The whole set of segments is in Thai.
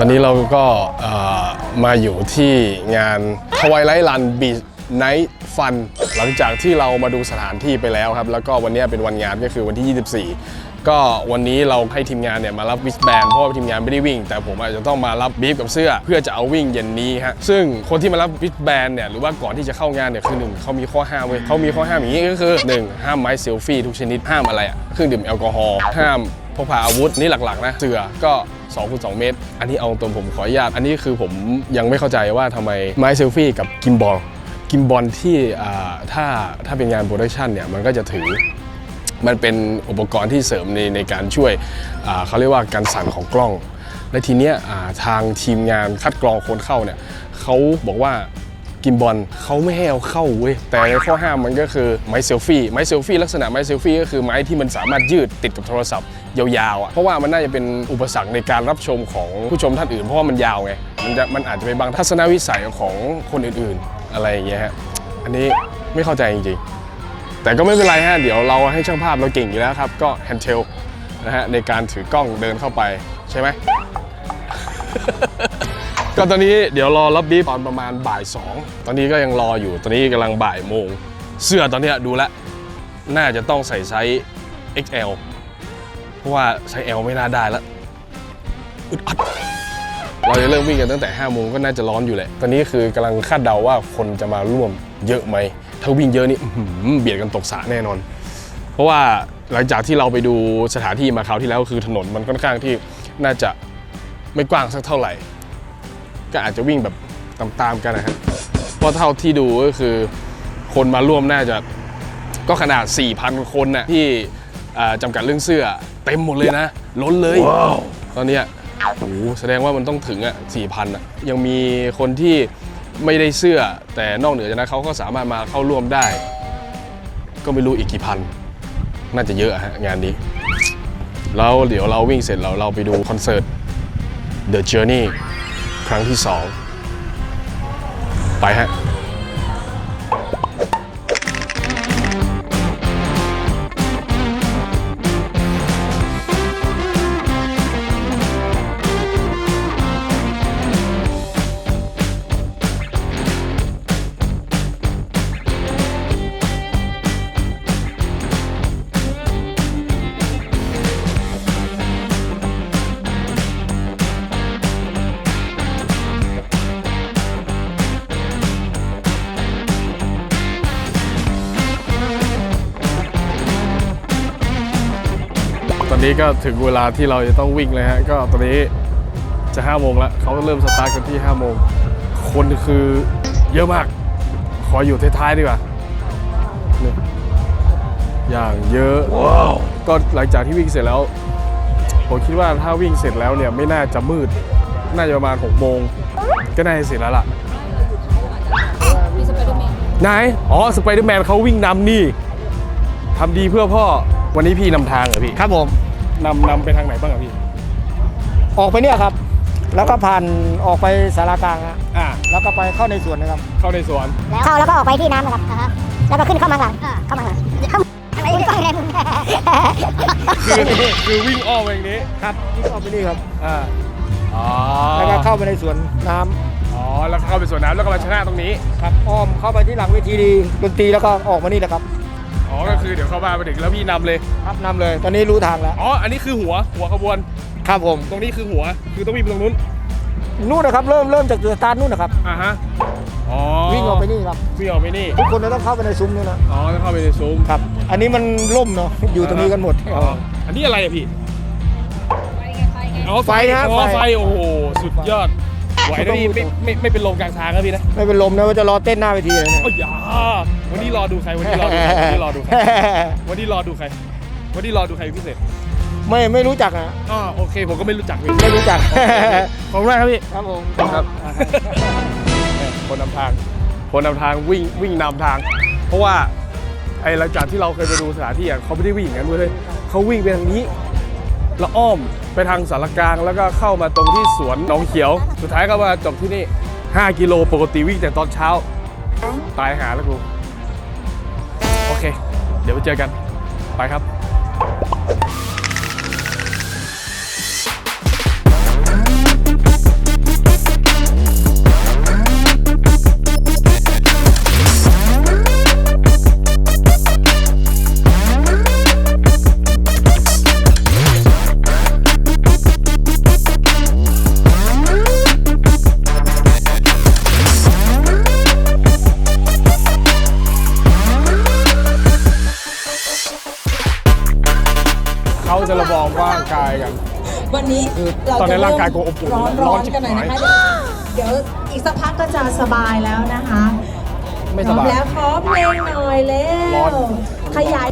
ตอนนี้เราก็มาอยู่ที่งาน Twilight Run Beach Night Fun หลังจากที่เรามาดูสถานที่ไปแล้วครับ แล้วก็วันนี้เป็นวันงานก็คือวันที่ 24 ก็วันนี้เราให้ทีมงานเนี่ยมารับวิสแบนเพราะว่าทีมงานไม่ได้วิ่ง แต่ผมอาจจะต้องมารับบีฟกับเสื้อ เพื่อจะเอาวิ่งเย็นนี้ฮะซึ่งคนที่มารับวิสแบนเนี่ยหรือว่าก่อนที่จะเข้างานเนี่ยคือหนึ่งเขามีข้อห้ามเว้ยเขามีข้อห้ามอย่างนี้ก็คือหนึ่งห้ามไม้เซลฟี่ทุกชนิดห้ามอะไรอะเครื่องดื่มแอลกอฮอล์ห้ามพกพาอาวุธนี่หลักๆนะเสือก็ 2คูณ2เมตร อันนี้เอาตรงผมขออนุญาต อันนี้คือผมยังไม่เข้าใจว่าทำไมไม้เซลฟี่กับกิมบอลกิมบอลที่ถ้าถ้าเป็นงานโปรดักชันเนี่ยมันก็จะถือมันเป็นอุปกรณ์ที่เสริมในในการช่วยเขาเรียกว่าการสั่นของกล้อง และทีเนี้ยทางทีมงานคัดกรองคนเข้าเนี่ยเขาบอกว่า กิมบอลเขาไม่ให้เอาเข้าเว้ยแต่ในข้อห้ามมันก็คือไม้เซลฟี่ไม้เซลฟี่ลักษณะไม้เซลฟี่ก็คือไม้ที่มันสามารถยืดติดกับโทรศัพท์ยาวๆอะเพราะว่ามันน่าจะเป็นอุปสรรคในการรับชมของผู้ชมท่านอื่น เพราะว่ามันยาวไงมันจะมันอาจจะไปบังทัศนวิสัยของคนอื่นๆ อะไรอย่างเงี้ยฮะอันนี้ไม่เข้าใจจริงๆ แต่ก็ไม่เป็นไรฮะเดี๋ยวเราให้ช่างภาพเราเก่งอยู่แล้วครับก็แฮนด์เทลนะฮะในการถือกล้องเดินเข้าไปใช่ไหม ก็ตอนนี้เดี๋ยวรอรับบีฟตอนประมาณบ่าย 2 ตอนนี้ก็ยังรออยู่ ตอนนี้กำลังบ่ายโมง เสื้อตอนนี้ดูแลวน่าจะต้องใส่ไซส์ XL เพราะว่าไซส์ L ไม่น่าได้แล้วอึดอัดเราจะเริ่มวิ่งกันตั้งแต่5โมงก็น่าจะร้อนอยู่แหละ ตอนนี้คือกำลังคาดเดาว่าคนจะมาร่วมเยอะไหม ถ้าวิ่งเยอะนี่เบียดกันตกสระแน่นอน เพราะว่าหลังจากที่เราไปดูสถานที่มาคราวที่แล้วคือถนนมันค่อนข้างที่น่าจะไม่กว้างสักเท่าไหร่ ก็อาจจะวิ่งแบบตามๆกันนะฮะเพราะเท่าที่ดูก็คือคนมาร่วมน่าจะก็ขนาด 4,000 คนน่ะที่อ่าจำกัดเรื่องเสื้อเต็มหมดเลยนะ ล้นเลยตอนเนี้ยโอ้โหแสดงว่ามันต้องถึงอะ4,000อะยังมีคนที่ไม่ได้เสื้อแต่นอกเหนือจากนั้นเขาก็สามารถมาเข้าร่วมได้ ก็ไม่รู้อีกกี่พัน น่าจะเยอะอะฮะงานนี้ แล้วเดี๋ยวเราวิ่งเสร็จเราเราไปดูคอนเสิร์ต The Journey ครั้งที่2ไปฮะ นนี้ก็ถึงเวลาที่เราจะต้องวิ่งเลยฮะ ก็ตอนนี้จะ5โมงแล้วเขาเริ่มสตาร์ทกันที่5โมง คนคือเยอะมาก ขออยู่ท้ายๆดีกว่านี่อย่างเยอะก็หลังจากที่วิ่งเสร็จแล้ว ผมคิดว่าถ้าวิ่งเสร็จแล้วเนี่ยไม่น่าจะมืด น่าจะประมาณ6โมง ก็น่าจะเสร็จแล้วล่ะมีสไปเดอร์แมนไหน อ๋อ สไปเดอร์แมนเขาวิ่งนำนี่ทำดีเพื่อพ่อ วันนี้พี่นำทางเหรอพี่ ครับผม นำนำไปทางไหนบ้างอะพี่ ออกไปเนี่ยครับ แล้วก็ผ่านออกไปสารากลางฮะอ่า แล้วก็ไปเข้าในสวนนะครับ เข้าในสวน เข้าแล้วก็ออกไปที่น้ำนะครับแล้วก็ขึ้นเข้ามาข้างหลังเข้ามาข้างหลังเข้าอะไรก็ได้มึงคือคือวิ่งอ้อมไปอย่างนี้ ครับที่ออกไปนี่ครับ อ่า อ๋อ แล้วก็เข้าไปในสวนน้ำอ๋อ แล้วเข้าไปสวนน้ำแล้วก็มาชนะตรงนี้ ครับ อ้อมเข้าไปที่หลังเวทีดีดนตรีแล้วก็ออกมานี่แหละครับ อ๋อก็คือเดี๋ยวเข้าบ้านไปถึงแล้วพี่นำเลยครับนำเลย ตอนนี้รู้ทางแล้วอ๋ออันนี้คือหัวหัวขบวน ครับผมตรงนี้คือหัว คือต้องวิ่งไปตรงนู้นนู่นนะครับเริ่มเริ่มจากจุดสตาร์ทนู่นนะครับอ่าฮะอ๋อวิ่งออกไปนี่ครับวิ่งออกไปนี่ทุกคนจะต้องเข้าไปในซุ้มนู่นนะอ๋อต้องเข้าไปในซุ้มครับอันนี้มันร่มเนาะอยู่ตรงนี้กันหมดอ๋ออันนี้อะไรอะพี่ไฟไงไฟไง อ๋อไฟนะอ๋อไฟ ไฟ โอ้โห สุดยอด ไหวนะพี่ไม่ไม่ไม่เป็นลมกลางทางนะพี่นะไม่เป็นลมนะว่าจะรอเต้นหน้าเวทีเลยเนี่ยโอ้ยอย่าวันนี้รอดูใครวันนี้รอดูใครวันนี้รอดูใครวันนี้รอดูใครวันนี้รอดูใครเป็นพิเศษไม่ไม่รู้จักอะอ๋อโอเคผมก็ไม่รู้จักพี่ไม่รู้จักขอบคุณมากครับพี่ครับผมครับคนนำทางคนนำทางวิ่งวิ่งนำทาง เพราะว่าไอ้หลังจากที่เราเคยไปดูสถานที่อะเขาไม่ได้วิ่งอย่างนั้นเว้ยเขาวิ่งไปทางนี้แล้วอ้อมไปทางสารกลาง แล้วก็เข้ามาตรงที่สวนหนองเขียว สุดท้ายก็มาจบที่นี่ 5 กิโลปกติวิ่งแต่ตอนเช้า ตายหาแล้วกู โอเค เดี๋ยวไปเจอกัน ไปครับ ตอนนี้จะร่างกายกูอบอุ่นร้อนร้ร้ออนนชิบกันหน่อยนะคะหายเดี๋ยวอีกสักพักก็จะสบายแล้วนะคะไม่พสร้อมบายแล้วขอเพลงหน่อยเร็ร้อนวขยาย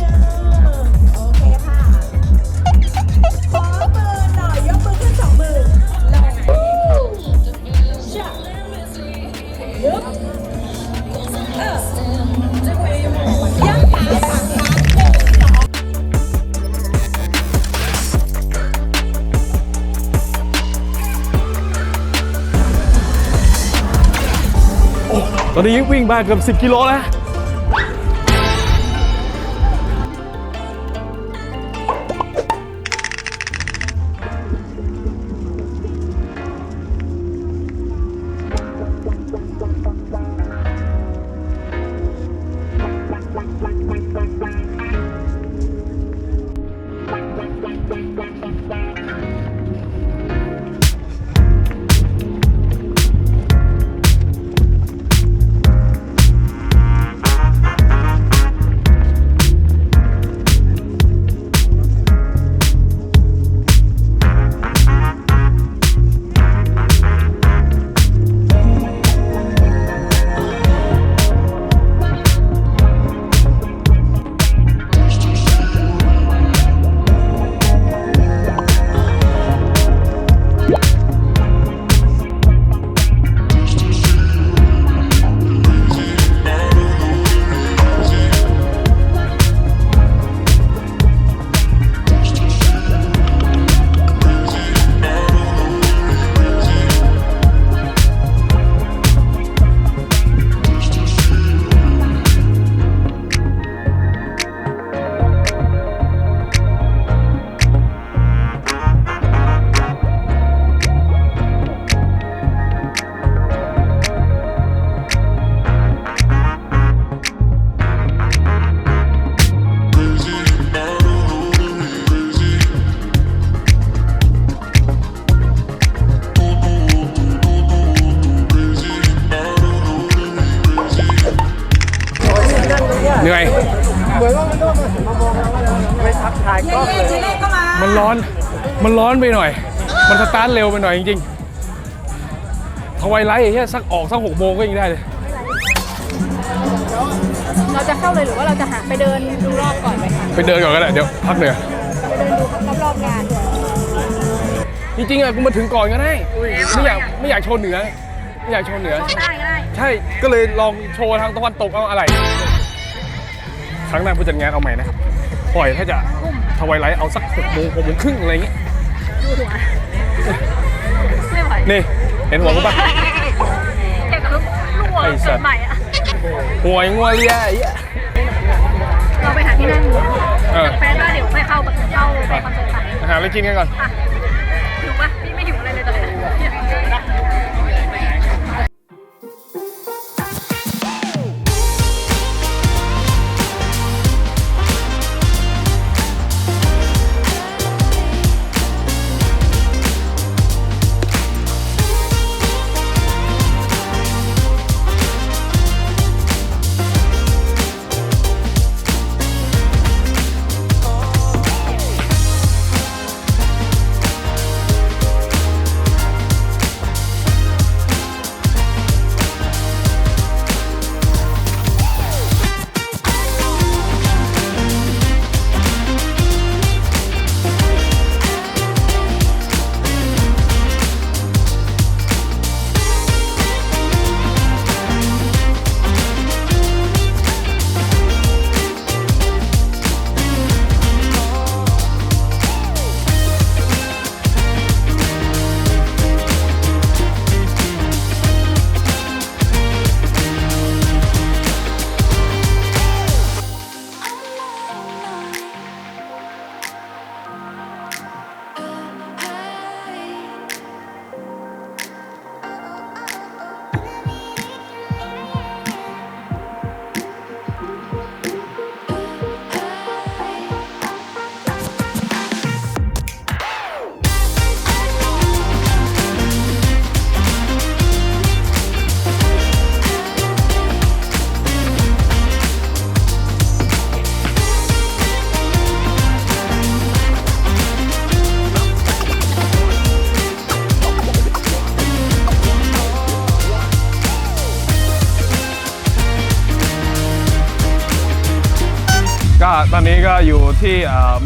ตอนนี้วิ่งมาเกือบ10 กิโลแล้ว เหนื่อยเย้ๆเจเล่ก็มามันร้อน มันร้อนไปหน่อย มันสตาร์ทเร็วไปหน่อยจริงๆทวายไลท์แค่สักออกสักหกโมงก็ยังได้เลย เราจะเข้าเลยหรือว่าเราจะหาไปเดินดูรอบก่อนไหมคะไปเดินก่อนก็ได้ เดี๋ยวพักเหนื่อยไปเดินดูรอบๆงานจริงๆอะกูมาถึงก่อนก็ได้ ไม่อยากไม่อยากโชว์เหนือ ไม่อยากโชว์เหนือ ได้ก็ได้ ใช่ ก็เลยลองโชว์ทางตะวันตกเอาอะไร ครั้งหน้าผู้จัดงานเอาใหม่นะปล่อยถ้าจะทวายไลท์เอาสักหกโมงหกโมงครึ่งอะไรอย่างเงี้ยดูหัวไม่ไหวนี่เห็นหัวกูปะเกี่ยวกับลูกลูกวัวไอ้สัเกิตดว์ใหม่อะหัวงัวเลียไอ้เหี้ยเราไปหาที่นั่งเออแฟนว่าเดี๋ยวไปเข้าเข้าไปคอนเสิร์ตไปหาอะไรกินกันก่อนอะหิวปะพี่ไม่หิวอะไรเลยตอนนี้ อนนี้ก็อยู่ที่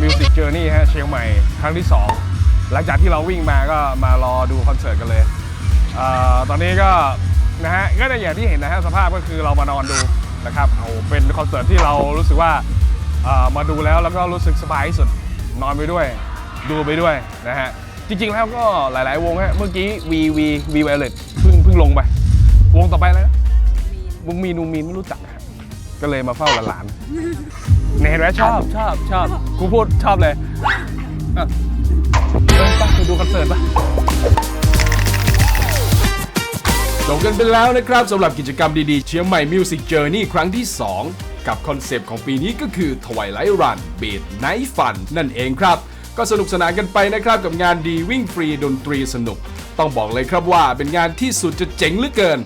มิวสิกเจอร์นี่ฮะเชียงใหม่ครั้งที่ 2 หลังจากที่เราวิ่งมาก็มารอดูคอนเสิร์ตกันเลยเออตอนนี้ก็นะฮะก็อย่างที่เห็นนะฮะสภาพก็คือเรามานอนดูนะครับเอาเป็นคอนเสิร์ตที่เรารู้สึกว่าเอ่อมาดูแล้วแล้วก็รู้สึกสบายที่สุดนอนไปด้วย ดูไปด้วยนะฮะจริงๆแล้วก็หลาย ๆ วงฮะเมื่อกี้ V V V Violet เพิ่งเพิ่งลงไป วงต่อไปแล้วนะวงมีนูมีนไม่รู้จักฮะก็เลยมาเฝ้าหลานๆ เนี่ยเห็นไหมชอบชอบชอบกูพูดชอบเลยอะเออไปไปดูคอนเสิร์ตปะ จบกันไปแล้วนะครับสำหรับกิจกรรมดีๆ เชียงใหม่ Music Journey ครั้งที่ 2 กับคอนเซปต์ของปีนี้ก็คือ Twilight Run Beat Night Fun นั่นเองครับ ก็สนุกสนานกันไปนะครับ กับงานดีวิ่งฟรีดนตรีสนุก ต้องบอกเลยครับว่าเป็นงานที่สุดจะเจ๋งเหลือเกิน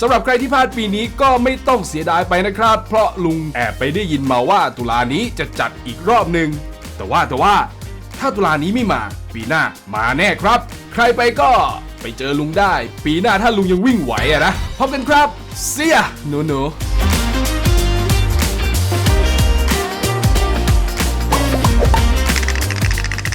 สำหรับใครที่พลาดปีนี้ก็ไม่ต้องเสียดายไปนะครับ เพราะลุงแอบไปได้ยินมาว่าตุลานี้จะจัดอีกรอบหนึ่งแต่ว่าแต่ว่าถ้าตุลานี้ไม่มา ปีหน้ามาแน่ครับ ใครไปก็ไปเจอลุงได้ ปีหน้าถ้าลุงยังวิ่งไหวอะนะพบกันครับ เสียหนูหนู